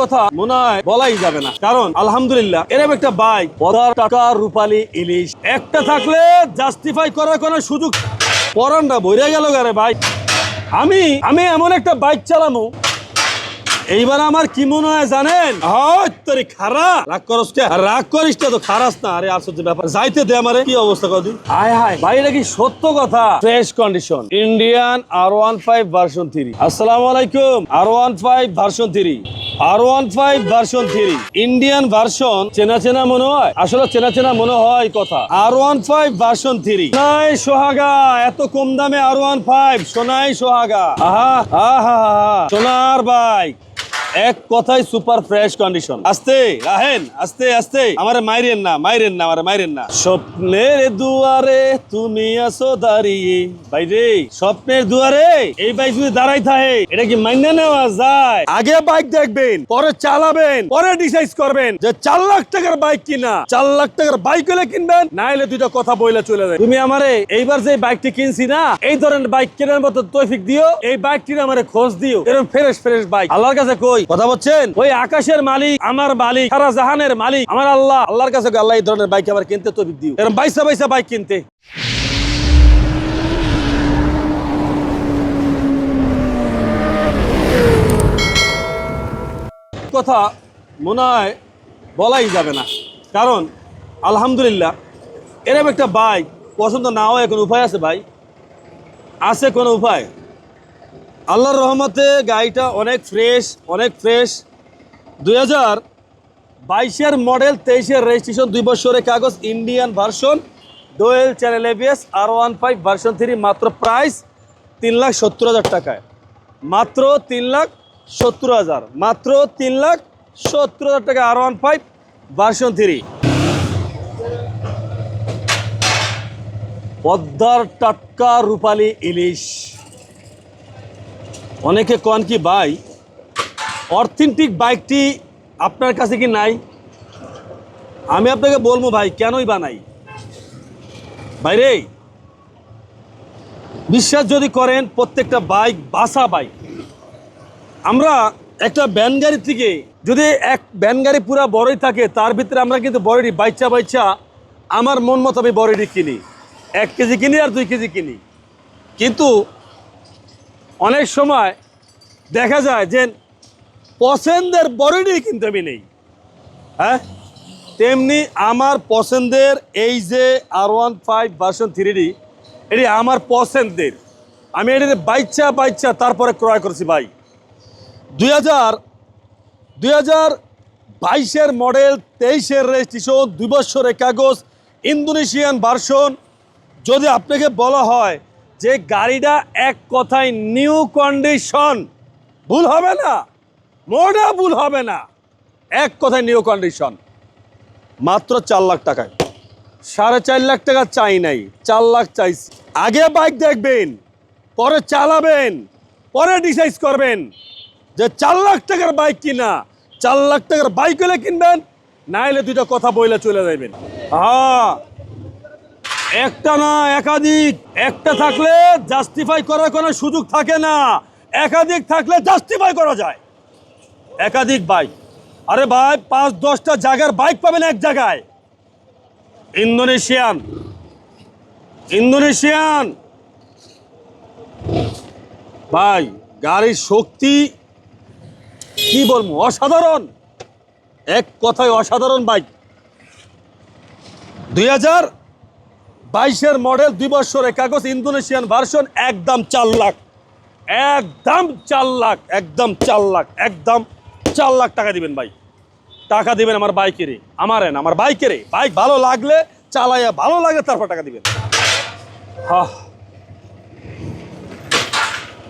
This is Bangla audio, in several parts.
কথা মনে হয় বলাই যাবে না। কারণ আলহামদুলিল্লাহ এরকম একটা বাইক পদার টাকা রূপালী ইলিশ একটা থাকলে জাস্টিফাই করার কোনো সুযোগ পরানটা বইরে গেল গারে ভাই। আমি আমি এমন একটা বাইক চালামু। এইবার আমার কি মনে হয় জানেন? তোর খারা রাগ করস রাগ করিস তো খারাস না। আরে আশ্চর্য ব্যাপার। যাইতে দে আমারে। কি অবস্থা কদিন আয় হায়। ভাই এটা কি সত্য কথা? Fresh condition Indian R one five version three আসসালামু আলাইকুম। R one five version three R one five version three Indian version চেনা চেনা মনে হয়? আসলে চেনা চেনা মনে হয় কথা। R one five version three Sonai সোহাগা, এত কম দামে আর ওয়ান ফাইভ সোনাই সোহাগা। আহা আহা। সোনার বাইক। এক কথাই সুপার ফ্রেশ কন্ডিশন। আস্তে রাহেন আস্তে আস্তে। আমার মাইরেন না মাইরেন না, আমার মাইরেন না। স্বপ্নের দুয়ারে তুমি আসো দাঁড়িয়ে। ভাই রে স্বপ্নের দুয়ারে এই বাইক যদি দাঁড়াই থাকে, এটা কি মাইনে নেওয়া যায়? আগে বাইক দেখবেন, পরে চালাবেন, পরে ডিসাইড করবেন যে চার লাখ টাকার বাইক কিনা। চার লাখ টাকার বাইক হলে কিনবেন, না হলে দুইটা কথা বইলে চলে যায়। তুমি আমারে এইবার যে বাইকটি কিনছি না, এই ধরনের বাইক কেনার মতো তৌফিক দিও, এই বাইকটির আমারে খোঁজ দিও। এরকম ফ্রেশ ফ্রেশ বাইক। আল্লাহর কাছে কই কথা বলছেন? ওই আকাশের মালিক, আমার মালিক, সারা জাহানের মালিক। আমার আল্লাহ, আল্লাহর কাছে আল্লাহ এই ধরনের বাইক আমার কিনতে তৌফিক দিও। এরকম বাইসা বাইসা বাইক কিনতে। কথা মনে হয় বলাই যাবে না। কারণ, আলহামদুলিল্লাহ এরকম একটা বাইক পছন্দ না হয় কোনো উপায় আছে ভাই? আছে কোনো উপায়? আল্লাহর রহমতে গাড়িটা অনেক ফ্রেশ অনেক ফ্রেশ দুই হাজার বাইশের মডেল তেইশের রেজিস্ট্রেশন দুই বছরের কাগজ Indian version dual channel ABS R one five version three মাত্র প্রাইস তিন লাখ সত্তর হাজার টাকায়। মাত্র তিন লাখ সত্তর হাজার, মাত্র তিন লাখ সত্তর হাজার টাকা R one five version three পদ্মার টাটকা রূপালী ইলিশ। অনেকে কন কি, ভাই অথেন্টিক বাইকটি আপনার কাছে কি নাই? আমি আপনাকে বলব, ভাই, কেনই বানাই ভাইরে বিশ্বাস যদি করেন, প্রত্যেকটা বাইক বাসা বাইক আমরা একটা ব্যান গাড়ি থেকে যদি এক ব্যান গাড়ি পুরা বড়ই থাকে, তার ভিতরে আমরা কিন্তু বড়ি বাইচা বাইচা আমার মন মতো আমি বড়ি কিনি। এক কেজি কিনি আর দুই কেজি কিনি। কিন্তু অনেক সময় দেখা যায় যে পছন্দের বড়িটি কিন্তু আমি নেই। হ্যাঁ? তেমনি আমার পছন্দের এই যে R one five version three এটি আমার পছন্দের। আমি এটি বাইচ্ছা বাইচ্ছা তারপরে ক্রয় করেছি ভাই। দুই হাজার দুই হাজার বাইশের মডেল তেইশের রেজিস্ট্রেশন দুই বছরের কাগজ, ইন্দোনেশিয়ান ভার্সন যদি আপনাকে বলা হয় যে গাড়িটা এক কথায় নিউ কন্ডিশন ভুল হবে না। মোটা ভুল হবে না। এক কথায় নিউ কন্ডিশন মাত্র চার লাখ টাকায়। সাড়ে চার লাখ টাকা চাই নাই। চার লাখ চাইছি। আগে বাইক দেখবেন, পরে চালাবেন, পরে ডিসাইড করবেন যে চার লাখ টাকার বাইক কিনা। চার লাখ টাকার বাইক হলে কিনবেন না হলে দুইটা কথা বইলে চলে যাবেন হ্যাঁ একটা না, একাধিক। একটা থাকলে জাস্টিফাই করার কোনো সুযোগ থাকে না। একাধিক থাকলে জাস্টিফাই করা যায়। একাধিক বাইক আরে ভাই, পাঁচ, দশটা জায়গার বাইক পাবেন এক জায়গায়। ইন্দোনেশিয়ান। ইন্দোনেশিয়ান। ভাই, গাড়ির শক্তি কি বলব, অসাধারণ। এক কথায় অসাধারণ বাইক দুই হাজার বাইশের মডেল দুই বছরের কাগজ ইন্দোনেশিয়ান ভার্সন, একদম চার লাখ। একদম চার লাখ, একদম চার লাখ, একদম চার লাখ টাকা দিবেন ভাই। টাকা দিবেন আমার বাইকেরে আমার না, আমার বাইকেরে বাইক ভালো লাগলে, চালাইয়া ভালো লাগলে তারপর টাকা দিবেন। হা।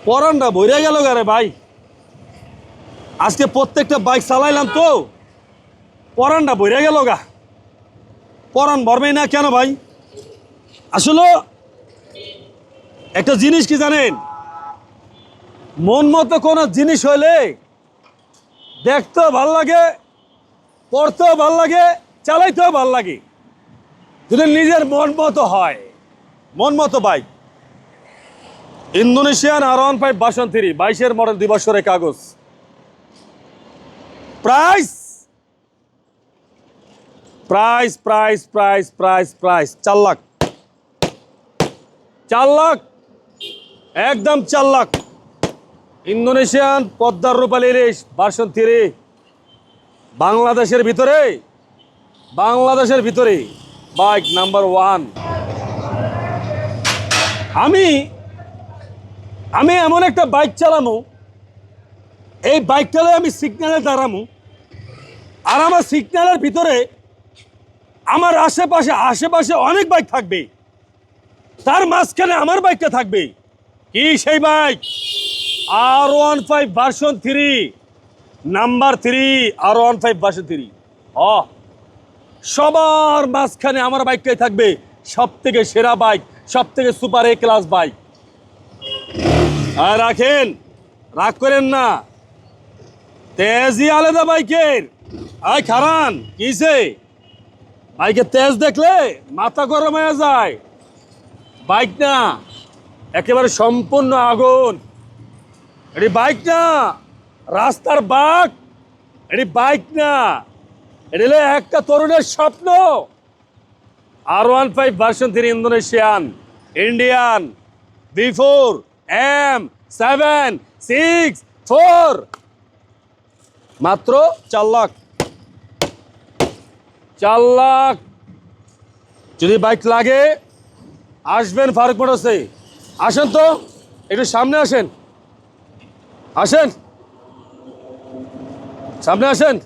পরানটা বইরে গেল গারে ভাই। আজকে প্রত্যেকটা বাইক চালাইলাম তো। পরানটা বইরে গেল গা। পরান ভরবেই না কেন ভাই? আসলে একটা জিনিস কি জানেন? মন মতো কোনো জিনিস হইলে দেখতেও ভালো লাগে, পড়তেও ভালো লাগে, চালাইতেও ভালো লাগে। যদি নিজের মন মতো হয়, মন মতো bike Indonesian R one five version three, বাইশের মডেল, দুই বছরের কাগজ। Price price price price price price, চার লাখ। চার লাখ। একদম চার লাখ। ইন্দোনেশিয়ান পদ্মার রূপালী ইলিশ ভার্সন থ্রি। বাংলাদেশের ভিতরে বাংলাদেশের ভিতরে বাইক নাম্বার ওয়ান। আমি আমি এমন একটা বাইক চালামো, এই বাইকটালে আমি সিগন্যালে দাঁড়ামো, আর আমার সিগন্যালের ভিতরে আমার আশেপাশে আশেপাশে অনেক বাইক থাকবে। তার মাঝখানে আমার বাইকটা থাকবে। কি সেই bike R one five version three number three R one five version three অ সবার মাঝখানে আমার বাইকটাই থাকবে সব থেকে সেরা বাইক সব থেকে সুপার এ ক্লাস বাইক আর রাখেন, রাগ করেন না। তেজই আলাদা বাইকের আয় খারান কিসে বাইকের তেজ দেখলে মাথা গরম হয়ে যায়। বাইক না। একেবারে সম্পূর্ণ আগুন। এটি বাইক না। রাস্তার বাঘ এটি বাইক না। এটি হলো একটা তরুণের স্বপ্ন। R one five version three Indonesian, Indian, B four, M seven, six, four. মাত্র চার লাখ। চার লাখ। যদি বাইক লাগে আসবেন ফারুক মোটরসে আসেন তো, একটু সামনে আসেন। আসেন। সামনে আসেন।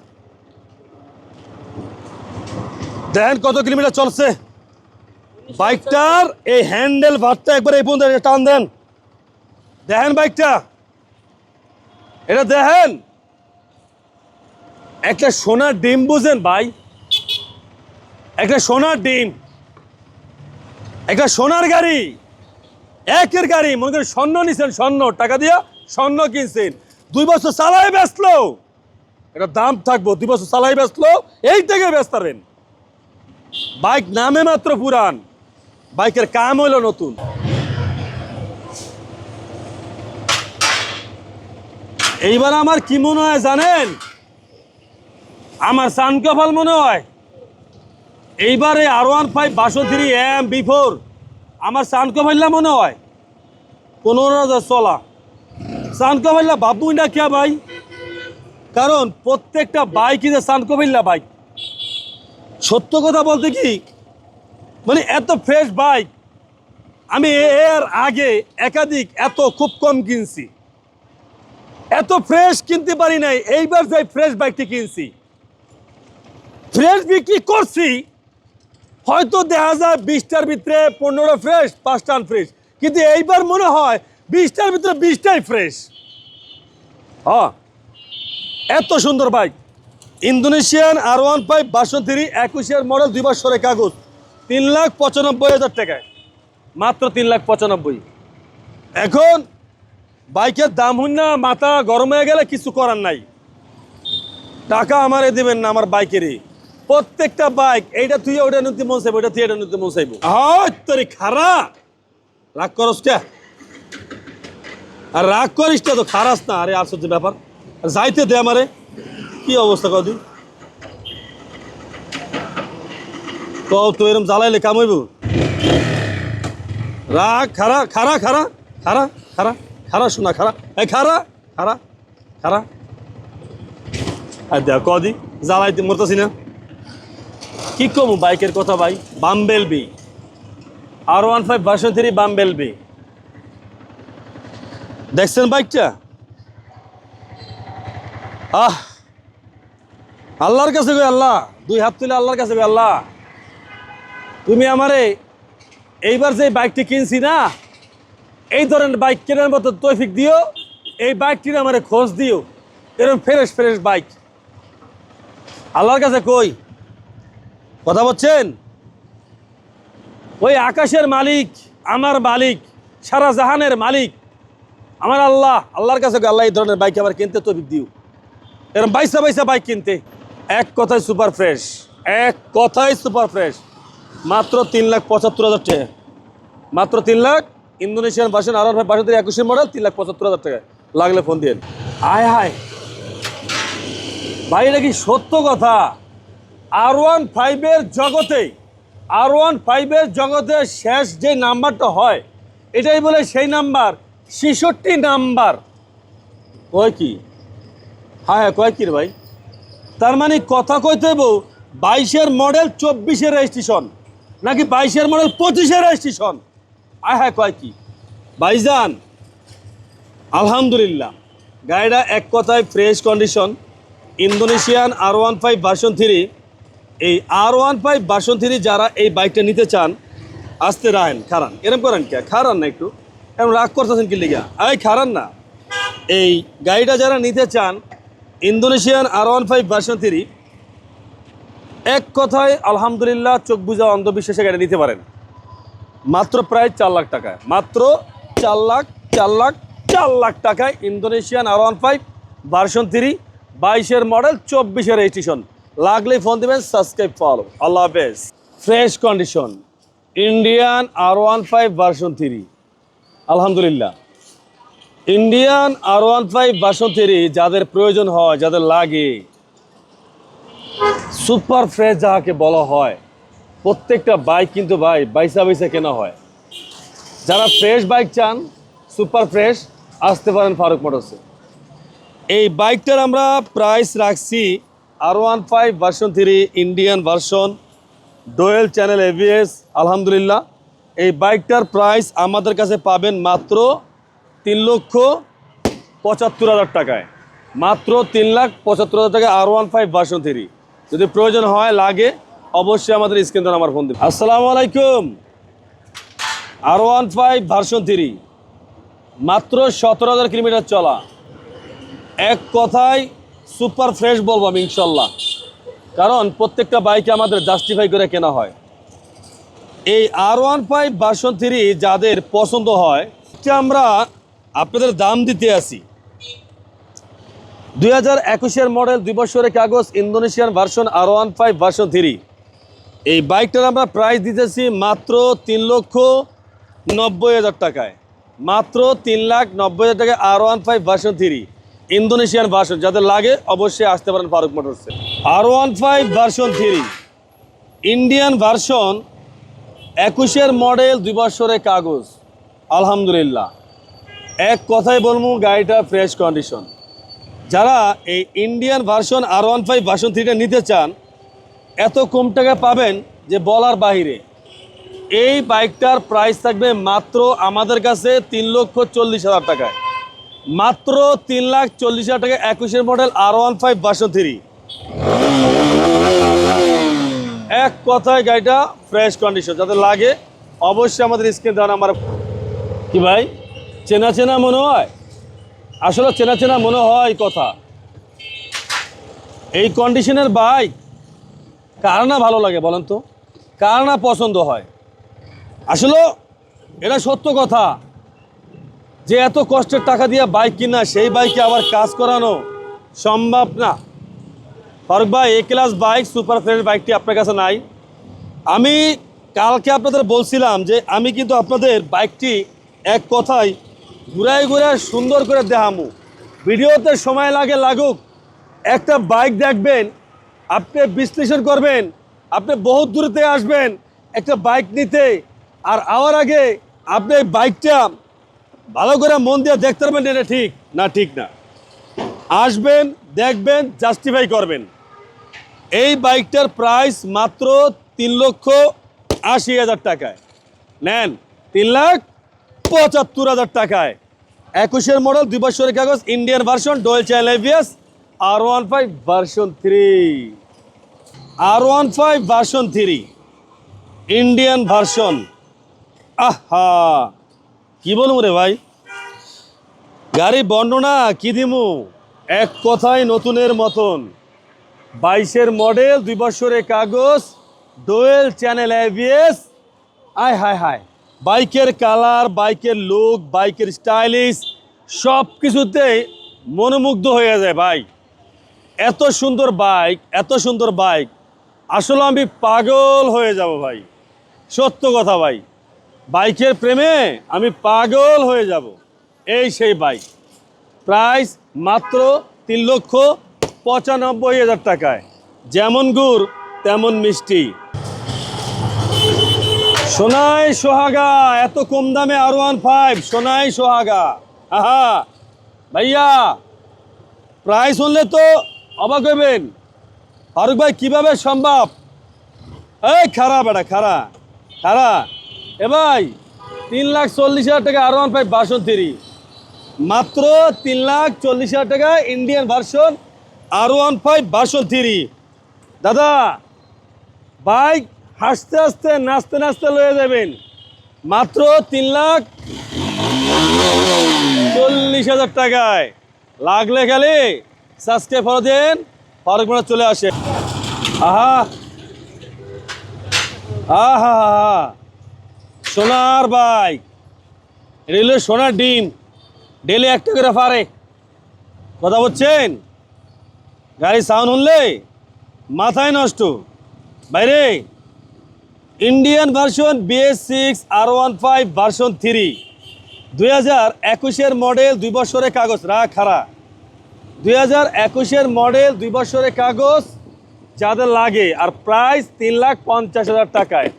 দেখেন কত কিলোমিটার চলছে। বাইকটার এই হ্যান্ডেল ভাতটা একবার এই পর্যন্ত টান দেন। দেখেন বাইকটা। এটা দেখেন। একটা সোনার ডিম বুঝেন ভাই। একটা সোনার ডিম। একটা সোনার গাড়ি, একের গাড়ি, মনে করেন স্বর্ণ নিছেন, স্বর্ণ, টাকা দিয়া স্বর্ণ কিনছেন। দুই বছর চালাই বেচলো এটা দাম থাকব, দুই বছর চালাই বেচলো এই থেকে ব্যস্ত পারবেন বাইক নামে মাত্র পুরান। বাইকের কাম হইল নতুন। এইবার আমার কি মনে হয় জানেন? আমার সানকফাল মনে হয় এইবারে আর ওয়ান ফাইভ বাসো থ্রি এম বি ফোর আমার সানকফাইল্লা মনে হয়। পনেরো হাজার চলা। সানকফাইল্লা ভাবুই না কে ভাই? কারণ প্রত্যেকটা বাইকই যে সানকফাইল্লা বাইক সত্য কথা বলতে কি? মানে এত ফ্রেশ বাইক আমি এর আগে একাধিক এত খুব কম কিনছি। এত ফ্রেশ কিনতে পারি নাই, এইবার যাই ফ্রেশ বাইকটি কিনছি। ফ্রেশ বিক্রি করছি হয়তো দেখা যায় বিশটার ভিতরে পনেরোটা ফ্রেশ পাঁচটা ফ্রেশ কিন্তু এইবার মনে হয় বিশটার ভিতরে বিশটাই ফ্রেশ হ্যাঁ এত সুন্দর bike Indonesian R one five version three একুশের মডেল দুই বছরের কাগজ। তিন লাখ পঁচানব্বই হাজার টাকায়। মাত্র তিন লাখ পঁচানব্বই। এখন বাইকের দাম হন না মাথা গরম হয়ে গেলে কিছু করার নাই। টাকা আমারে দেবেন না আমার বাইকেরই। প্রত্যেকটা বাইক এইটা তুই ওটা নিতে মন চাইব ওটা তুই এটা নিতে মন চাইব। তোর খারা রাগ করস কে? আর রাগ করিস তো, খারাস না। আরে, আশ্চর্য ব্যাপার। যাইতে দে আমারে। কি অবস্থা কদি তো তো এরম জ্বালাইলে কাম হইব? রাগ, খারা খারা খারা খারা খারা খারা শোনা, খারা। এই খারা খারা খারা। আর দেখ কদি জ্বালাইতে মরতেছি না। কি কম বাইকের কথা ভাই? Bumblebee R one five version three bumblebee দেখছেন বাইকটা? আহ! আল্লাহর কাছে গো আল্লাহ? দুই হাত তুলে আল্লাহর কাছে গো আল্লাহ? তুমি আমারে এইবার যে বাইকটি কিনছি না, এই ধরনের বাইক কেনার মতো তৈফিক দিও, এই বাইকটির আমারে খোঁজ দিও। এরকম ফ্রেশ ফ্রেশ বাইক। আল্লাহর কাছে কই? কথা বলছেন? ওই আকাশের মালিক, আমার মালিক, সারা জাহানের মালিক, আমার আল্লাহ, আল্লাহর কাছে আল্লাহ এই ধরনের বাইক আবার কিনতে তবিক দিও এরকম বাইসা বাইসা বাইক কিনতে। এক কথায় সুপার ফ্রেশ এক কথায় সুপার ফ্রেশ মাত্র তিন লাখ পঁচাত্তর হাজার টাকা। মাত্র তিন লাখ? ইন্দোনেশিয়ান ভার্সন আর ভাই ভার্সন একুশের মডেল তিন লাখ পঁচাত্তর হাজার টাকা। লাগলে ফোন দিয়ে আয় হায়। ভাই, এটা কি সত্য কথা? আর ওয়ান ফাইভের জগতে আর ওয়ান ফাইভের জগতে শেষ যে নাম্বারটা হয়, এটাই বলে সেই নাম্বার, ছেষট্টি নাম্বার। কয় কি? হ্যাঁ হ্যাঁ কয় কি রে ভাই? তার মানে কথা কইতে বউ বাইশের মডেল চব্বিশের রেজিস্ট্রেশন নাকি বাইশের মডেল পঁচিশের রেজিস্ট্রেশন আয় হ্যাঁ কয় কি? ভাইজান, আলহামদুলিল্লাহ, গাড়িটা এক কথায় fresh condition Indonesian R one five version three এই R one five version three যারা এই বাইকটা নিতে চান, আসতে রাহেন, খারান। এরম করেন কে? খারান না একটু। এরম রাগ করতেছেন কি লিগা? এই খারান না। এই গাড়িটা যারা নিতে চান, Indonesian R one five version three এক কথায় আলহামদুলিল্লাহ চোখ বুঝা অন্ধবিশ্বাসে গাড়ি নিতে পারেন। মাত্র প্রায় চার লাখ টাকায়। মাত্র চার লাখ চার লাখ চার লাখ টাকায় Indonesian R one five version three বাইশের মডেল, চব্বিশের রেজিস্ট্রেশন লাগলে ফোন দেবেন সাবস্ক্রাইব ফলো আল্লাহ হাফেজ। Fresh condition Indian R one five version three আলহামদুলিল্লাহ। Indian R one five version three যাদের প্রয়োজন হয়, যাদের লাগে সুপার ফ্রেশ যাহাকে বলা হয়, প্রত্যেকটা বাইক কিন্তু ভাই, বাইসা বাইসা কেনা হয়। যারা ফ্রেশ বাইক চান সুপার ফ্রেশ আসতে পারেন ফারুক মোটরসে। এই বাইকটার আমরা প্রাইস রাখছি R one five version three Indian version dual channel ABS আলহামদুলিল্লাহ এই বাইকটার প্রাইস আমাদের কাছে পাবেন মাত্র তিন লক্ষ পঁচাত্তর হাজার টাকায়। মাত্র তিন লাখ পঁচাত্তর হাজার টাকায় R one five version three যদি প্রয়োজন হয়, লাগে, অবশ্যই আমাদের স্ক্রিন ধরে আমার ফোন দেবে আসসালামু আলাইকুম। R one five version three মাত্র সতেরো হাজার কিলোমিটার চলা। এক কথায় সুপার ফ্রেশ বলব আমি, ইনশাল্লাহ। কারণ প্রত্যেকটা বাইকে আমাদের জাস্টিফাই করে কেনা হয়। এই R one five version three যাদের পছন্দ হয় আমরা আপনাদের দাম দিতে আসি দুই হাজার একুশের মডেল দুই বছরের কাগজ, Indonesian version R one five version three এই বাইকটার আমরা প্রাইস দিতেছি মাত্র তিন লক্ষ নব্বই হাজার টাকায়। মাত্র তিন লাখ নব্বই হাজার টাকায় R one five version three Indonesian version, যাদের লাগে অবশ্যই আসতে পারেন Faruk মোটরসে। R one five version three Indian version একুশের মডেল দুই বছরের কাগজ, আলহামদুলিল্লাহ। এক কথাই বলব, গাড়িটা ফ্রেশ কন্ডিশন যারা এই Indian version R one five version থ্রিটা নিতে চান, এত কম টাকা পাবেন যে বলার বাহিরে। এই বাইকটার প্রাইস থাকবে মাত্র আমাদের কাছে তিন লক্ষ চল্লিশ হাজার টাকায়। মাত্র তিন লাখ চল্লিশ হাজার টাকা একুশের model R one five version three এক কথায় গাড়িটা ফ্রেশ কন্ডিশন যাতে লাগে, অবশ্যই আমাদের স্ক্রিন দেওয়া নাম্বার। কি ভাই? চেনা চেনা মনে হয়? আসলে চেনা চেনা মনে হয় কথা। এই কন্ডিশনের বাইক কার না ভালো লাগে বলেন তো? কার না পছন্দ হয়? আসলে এটা সত্য কথা। যে এত কষ্টের টাকা দিয়ে বাইক কিনা, সেই বাইকে আবার কাজ করানো সম্ভব না। ফারুক ভাই, A class bike super fresh বাইকটি আপনার কাছে নাই। আমি কালকে আপনাদের বলছিলাম যে আমি কিন্তু আপনাদের বাইকটি এক কথায় ঘুরাই ঘুরাই সুন্দর করে দেখামু। ভিডিওতে সময় লাগে লাগুক, একটা বাইক দেখবেন, আপনি বিশ্লেষণ করবেন, আপনি বহুত দূরতে আসবেন, একটা বাইক নিতে, আর আওয়ার আগে আপনি বাইকটা ভালো করে মন দিয়ে দেখতে পারবেন এটা ঠিক না ঠিক না। আসবেন, দেখবেন জাস্টিফাই করবেন। এই বাইকটার প্রাইস মাত্র তিন লক্ষ আশি হাজার টাকায়। নেন, তিন লাখ পঁচাত্তর হাজার টাকায়। একুশের মডেল দুই বছরের কাগজ Indian version dual channel ABS R one five version three R one five version three Indian version আহা! কি বলব রে ভাই? গাড়ি বর্ণনা কি দিমু? এক কথায় নতুনের মতন। বাইশের মডেল, দুই বছরের কাগজ, ডোয়েল চ্যানেল এভিএস আয়, হায় হায়। বাইকের কালার, বাইকের লুক, বাইকের স্টাইলিশ, সব কিছুতেই মনোমুগ্ধ হয়ে যায় ভাই। এত সুন্দর বাইক, এত সুন্দর বাইক। আসলে আমি পাগল হয়ে যাব ভাই। সত্য কথা ভাই। বাইকের প্রেমে আমি পাগল হয়ে যাব। এই সেই বাইক। প্রাইস মাত্র তিন লক্ষ পঁচানব্বই হাজার টাকায়। যেমন গুড়, তেমন মিষ্টি। সোনাই সোহাগা, এত কম দামে আর ওয়ান ফাইভ সোনাই সোহাগা। আহা! ভাইয়া, প্রাইস শুনলে তো অবাক হইবেন ফারুক ভাই, কীভাবে সম্ভব? এই খারাপ এটা খারা খারা এ ভাই, তিন লাখ চল্লিশ হাজার টাকা R one five version three মাত্র তিন লাখ চল্লিশ হাজার টাকা Indian version R one five version three দাদা বাইক হাসতে হাসতে, নাচতে নাচতে লয়ে যাবেন। মাত্র তিন লাখ চল্লিশ হাজার টাকায়। লাগলে গেলে সাবস্ক্রাইব ফলো দেন, ফারুক মোড়া চলে আসে। আহা আহা। সোনার বাইক। রেলে সোনার ডিম। ডেলি একটা করে পারে। কথা বলছেন? গাড়ি সাউন্ড শুনলে মাথায় নষ্ট। বাইরে। Indian version BS six R one five version three দুই হাজার একুশের মডেল দুই বছরের কাগজ। রা খারা দুই হাজার একুশের মডেল দুই বছরের কাগজ যাদের লাগে। আর প্রাইস তিন লাখ পঞ্চাশ হাজার টাকায়।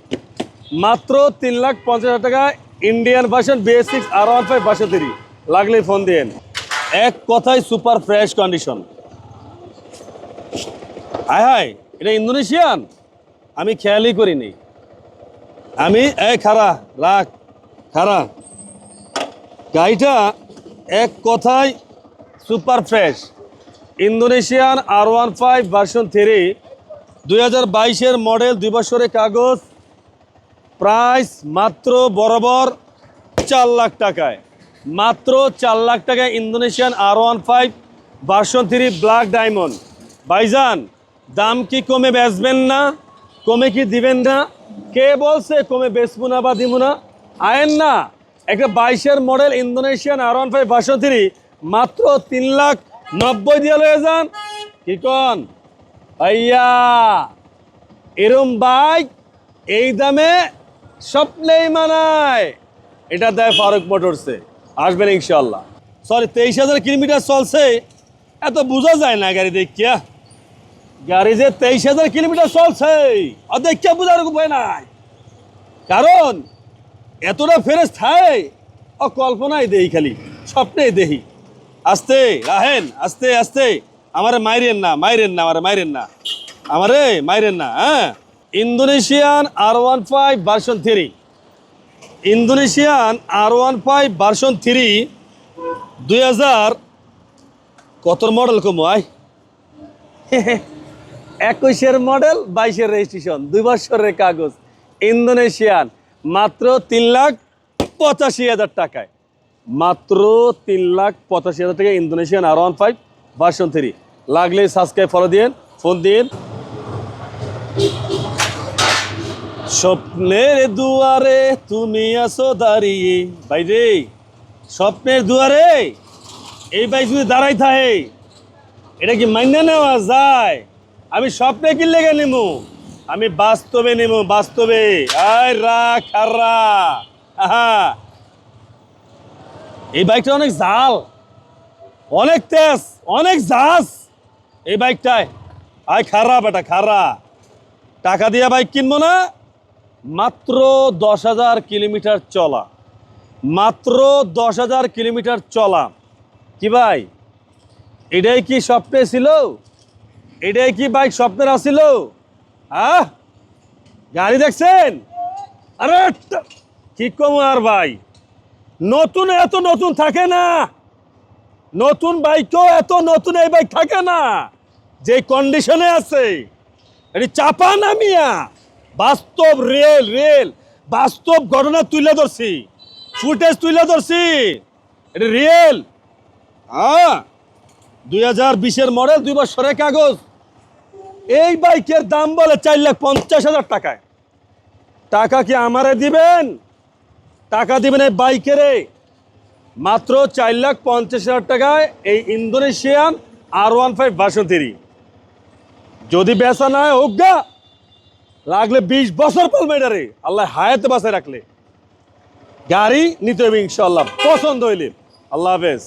মাত্র তিন লাখ পঞ্চাশ হাজার টাকায় Indian version BS six R one five version three লাগলে ফোন দিন এক কথায় সুপার ফ্রেশ কন্ডিশন হায় হায় এটা ইন্দোনেশিয়ান? আমি খেয়ালই করিনি। আমি, এই খারা রাখ খারা গাড়িটা এক কথায় super fresh Indonesian R one five version three দুই হাজার বাইশের মডেল দুই বছরের কাগজ প্রাইস মাত্র বরাবর চার লাখ টাকায়। মাত্র চার লাখ টাকায় Indonesian R one five version three black diamond. ভাইজান, দাম কি কমে বেচবেন না? কমে কি দিবেন না? কে বলছে কমে বেচবো না বা দিব না? আয়েন না, একটা বাইশের model Indonesian R one five version three মাত্র তিন লাখ নব্বই দিয়ে লয়ে যান। কি কন? ভাইয়া, এরম বাইক এই দামে স্বপ্নেই মানায়। এটা দেয় ফারুক মোটরসে আসবেন ইনশাল্লাহ সরি তেইশ হাজার কিলোমিটার চলছে। এত বোঝা যায় না গাড়ি দেখিয়া। গাড়ি যে তেইশ হাজার কিলোমিটার চলছে আর দেখিয়া বোঝার উপায় নাই। কারণ, এতটা ফেরেস থাকে ও কল্পনাই দেই খালি, স্বপ্নেই দেহি আস্তে, রাহেন, আস্তে আস্তে। আমারে মাইরেন না মাইরেন না, আমারে মাইরেন না। আমারে মাইরেন না হ্যাঁ। Indonesian R one five version three Indonesian R one five version three দুই হাজার কত মডেল কমো একুশের মডেল বাইশের রেজিস্ট্রেশন দুই বছরের কাগজ। ইন্দোনেশিয়ান, মাত্র তিন লাখ পঁচাশি হাজার টাকায়। মাত্র তিন লাখ পঁচাশি হাজার টাকা Indonesian R one five version three লাগলে সাবস্ক্রাইব ফলো দিন ফোন দিন স্বপ্নের দুয়ারে তুমি আসো দাঁড়িয়ে। ভাই রে, স্বপ্নের দুয়ারে? এই ভাই যদি দাঁড়াই থাকে, এটা কি মান্য নেওয়া যায়? আমি স্বপ্নে কি লেগে নেব আমি বাস্তবে নেব বাস্তবে। আয় রা, খারা। আহা। এই বাইকটা অনেক জাল, অনেক তেজ, অনেক জাহাজ এই বাইকটায়। আয় খারা বেটা, খারা। টাকা দিয়ে বাইক কিনবো না মাত্র দশ হাজার কিলোমিটার চলা। মাত্র দশ হাজার কিলোমিটার চলা। কি ভাই? এটাই কি স্বপ্নে ছিল? এটাই কি বাইক স্বপ্নের আসছিল হ্যাঁ গাড়ি দেখছেন? আরে কি কম আর ভাই? নতুন এত নতুন থাকে না। নতুন বাইকও এত নতুন এই বাইক থাকে না। যে কন্ডিশনে আছে, এটি চাপা নামিয়া বাস্তব রেল রেল বাস্তব ঘটনা তুলে ধরছি। ফুটেজ তুলে ধরছি। এটা রিয়েল হ্যাঁ। দুই হাজার বিশের মডেল দুই বছরের কাগজ। এই বাইকের দাম বলে চার লাখ পঞ্চাশ হাজার টাকায়। টাকা কি আমারে দিবেন? টাকা দিবেন এই বাইকেরে। মাত্র চার লাখ পঞ্চাশ হাজার টাকায় এই Indonesian R one five version three. যদি বেচা না গা লাগলে বিশ বছর পালবে এটারে আল্লাহ হায়াতে বাসায় রাখলে। গাড়ি নিতে হবে ইনশাল্লাহ পছন্দ হইলে। আল্লাহ হাফেজ।